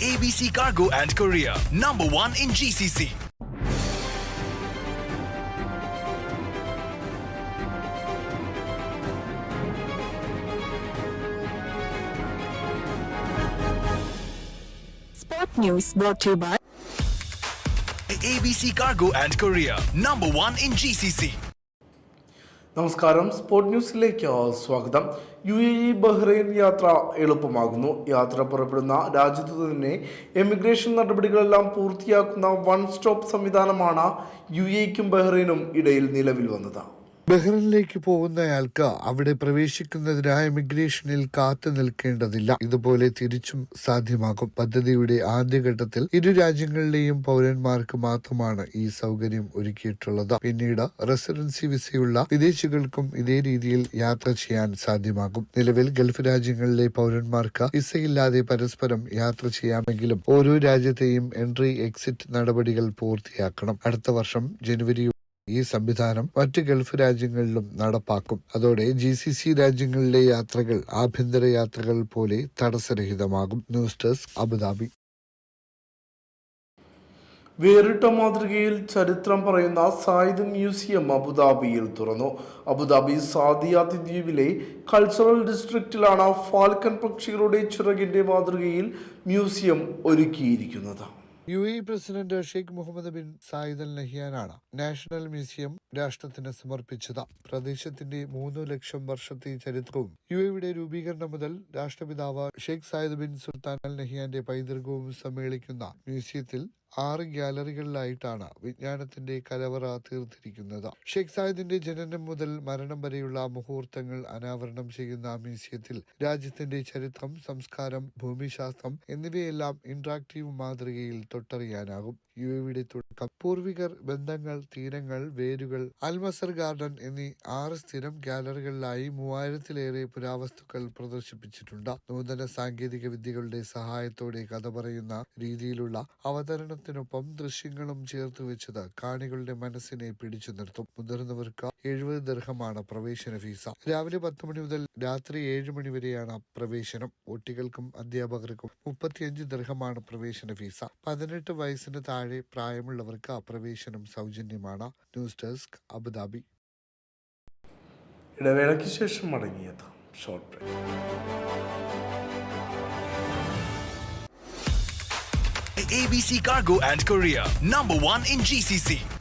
ABC Cargo and Korea, number one in GCC. Sport News brought to you by ABC Cargo and Korea, number one in GCC. നമസ്കാരം. Sport ന്യൂസിലേക്ക് സ്വാഗതം. U A E Bahrain യാത്ര എളുപ്പമാകുന്നു. യാത്ര പുറപ്പെടുന്ന രാജ്യത്തു തന്നെ emigration നടപടികളെല്ലാം പൂർത്തിയാക്കുന്ന വൺ സ്റ്റോപ്പ് സംവിധാനമാണ് യു എക്കും ബഹ്റൈനും ഇടയിൽ നിലവിൽ വന്നത്. ബഹ്റിനിലേക്ക് പോകുന്നയാൾക്ക് അവിടെ പ്രവേശിക്കുന്നതിനായി ഇമിഗ്രേഷനിൽ കാത്തു നിൽക്കേണ്ടതില്ല. ഇതുപോലെ തിരിച്ചും സാധ്യമാകും. പദ്ധതിയുടെ ആദ്യഘട്ടത്തിൽ ഇരു രാജ്യങ്ങളിലെയും പൗരന്മാർക്ക് മാത്രമാണ് ഈ സൗകര്യം ഒരുക്കിയിട്ടുള്ളത്. പിന്നീട് റെസിഡൻസി വിസയുള്ള വിദേശികൾക്കും ഇതേ രീതിയിൽ യാത്ര ചെയ്യാൻ സാധ്യമാകും. നിലവിൽ ഗൾഫ് രാജ്യങ്ങളിലെ പൗരന്മാർക്ക് വിസയില്ലാതെ പരസ്പരം യാത്ര ചെയ്യാമെങ്കിലും ഓരോ രാജ്യത്തെയും എൻട്രി എക്സിറ്റ് നടപടികൾ പൂർത്തിയാക്കണം. അടുത്ത വർഷം ജനുവരി ഈ സംവിധാനം മറ്റ് ഗൾഫ് രാജ്യങ്ങളിലും നടപ്പാക്കും. അതോടെ ജി സി സി രാജ്യങ്ങളിലെ യാത്രകൾ ആഭ്യന്തര യാത്രകൾ പോലെ തടസ്സരഹിതമാകും. News desk Abu Dhabi. വേറിട്ട മാതൃകയിൽ ചരിത്രം പറയുന്ന സായിദ് മ്യൂസിയം അബുദാബിയിൽ തുറന്നു. അബുദാബി സാദിയാത്തി ദ്വീപിലെ കൾച്ചറൽ ഡിസ്ട്രിക്റ്റിലാണ് ഫാൽക്കൺ പക്ഷികളുടെ ചിറകിന്റെ മാതൃകയിൽ മ്യൂസിയം ഒരുക്കിയിരിക്കുന്നത്. U A president Sheikh Mohammed bin Zayed Al നഹിയാനാണ് national museum രാഷ്ട്രത്തിന് സമർപ്പിച്ചത്. പ്രദേശത്തിന്റെ മൂന്ന് ലക്ഷം വർഷത്തെ ചരിത്രവും യു എയുടെ രൂപീകരണം മുതൽ രാഷ്ട്രപിതാവ് Sheikh Zayed bin Sultan Al നഹിയാന്റെ പൈതൃകവും സമ്മേളിക്കുന്ന മ്യൂസിയത്തിൽ ആറ് ഗ്യാലറികളിലായിട്ടാണ് വിജ്ഞാനത്തിന്റെ കലവറ തീർത്തിരിക്കുന്നത്. ഷെയ്ഖ് സായിദിന്റെ ജനനം മുതൽ മരണം വരെയുള്ള മുഹൂർത്തങ്ങൾ അനാവരണം ചെയ്യുന്ന മ്യൂസിയത്തിൽ രാജ്യത്തിന്റെ ചരിത്രം സംസ്കാരം ഭൂമിശാസ്ത്രം എന്നിവയെല്ലാം ഇന്ററാക്റ്റീവ് മാതൃകയിൽ തൊട്ടറിയാനാകും. യു എവിടെ തുടക്കം പൂർവികർ ബന്ധങ്ങൾ തീരങ്ങൾ വേരുകൾ അൽമസർ ഗാർഡൻ എന്നീ ആറ് സ്ഥിരം ഗാലറികളിലായി മൂവായിരത്തിലേറെ പുരാവസ്തുക്കൾ പ്രദർശിപ്പിച്ചിട്ടുണ്ട്. നൂതന സാങ്കേതിക വിദ്യകളുടെ സഹായത്തോടെ കഥ പറയുന്ന രീതിയിലുള്ള അവതരണത്തിനൊപ്പം ദൃശ്യങ്ങളും ചേർത്ത് വെച്ചത് കാണികളുടെ മനസ്സിനെ പിടിച്ചു നിർത്തും. മുതിർന്നവർക്ക് എഴുപത് ദർഹമാണ് പ്രവേശന ഫീസ്. രാവിലെ പത്ത് മണി മുതൽ രാത്രി ഏഴ് മണി വരെയാണ് പ്രവേശനം. കുട്ടികൾക്കും അധ്യാപകർക്കും മുപ്പത്തിയഞ്ച് ദർഹമാണ് പ്രവേശന ഫീസ്. പതിനെട്ട് വയസ്സിന് താഴെ പ്രായമുള്ളവർക്ക് അപ്രവേശനം സൗജന്യമാണ്. News desk Abu Dhabi. ഇടവേളയ്ക്ക് ശേഷം മടങ്ങിയത് short break. ABC Cargo and Korea, number one in GCC.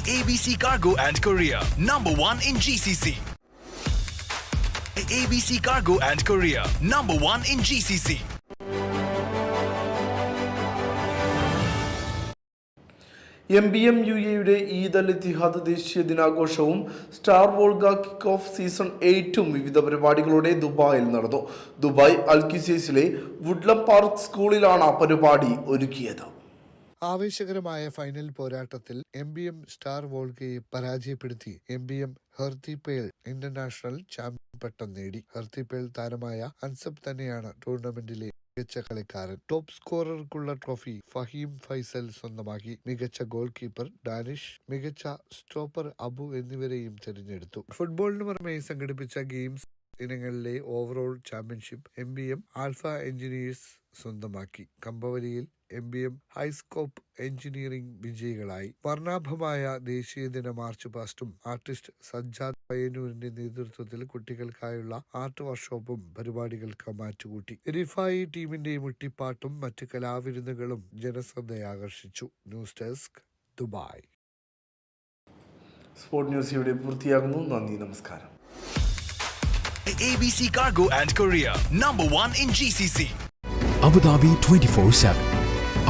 ABC Cargo and Korea, number one in GCC. ABC Cargo and Korea, number one in GCC. M B M U എയുടെ Eid അൽ Etihad ദേശീയ ദിനാഘോഷവും star Volga kick off season എയ്റ്റും വിവിധ പരിപാടികളോടെ ദുബായിൽ നടന്നു Dubai അൽക്കിസേസിലെ Woodlem park സ്കൂളിലാണ് പരിപാടി ഒരുക്കിയത് ആവേശകരമായ ഫൈനൽ പോരാട്ടത്തിൽ എം ബി എം സ്റ്റാർ വോൾഗയെ പരാജയപ്പെടുത്തി. എം ബി എം ഹെർത്തിപ്പേൾ ഇന്റർനാഷണൽ ചാമ്പ്യൻ പട്ടം നേടി. ഹെർത്തിപ്പേൾ താരമായ അൻസബ് തന്നെയാണ് ടൂർണമെന്റിലെ മികച്ച കളിക്കാരൻ. ടോപ്പ് സ്കോറർക്കുള്ള ട്രോഫി ഫഹീം ഫൈസൽ സ്വന്തമാക്കി. മികച്ച ഗോൾ കീപ്പർ ഡാനിഷ് മികച്ച സ്റ്റോപ്പർ അബു എന്നിവരെയും തിരഞ്ഞെടുത്തു. ഫുട്ബോളിന് പുറമെ സംഘടിപ്പിച്ച games ഇനങ്ങളിലെ overall championship M B M Alpha Engineers സ്വന്തമാക്കി. കമ്പവലിയിൽ M B M Highscope engineering വിജയികളായി. വർണാഭമായ ദേശീയ ദിന മാർച്ച് പാസ്റ്റും ആർട്ടിസ്റ്റ് സജ്ജാദ് പയ്യന്നൂരിന്റെ നേതൃത്വത്തിൽ കുട്ടികൾക്കായുള്ള ആർട്ട് വർക്ക്ഷോപ്പും പരിപാടികൾക്ക് മാറ്റുകൂട്ടി. റിഫായി ടീമിന്റെ മുട്ടിപ്പാട്ടും മറ്റ് കലാവിരുന്നുകളും ജനശ്രദ്ധയാകർഷിച്ചു news desk Dubai. Sport news ഇവിടെ പൂർത്തിയാകുന്നു. നന്ദി നമസ്കാരം. ABC Cargo and Korea, number one in GCC. Abu Dhabi twenty four seven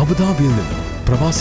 അബുദാബിയിൽ നിന്നും പ്രവാസി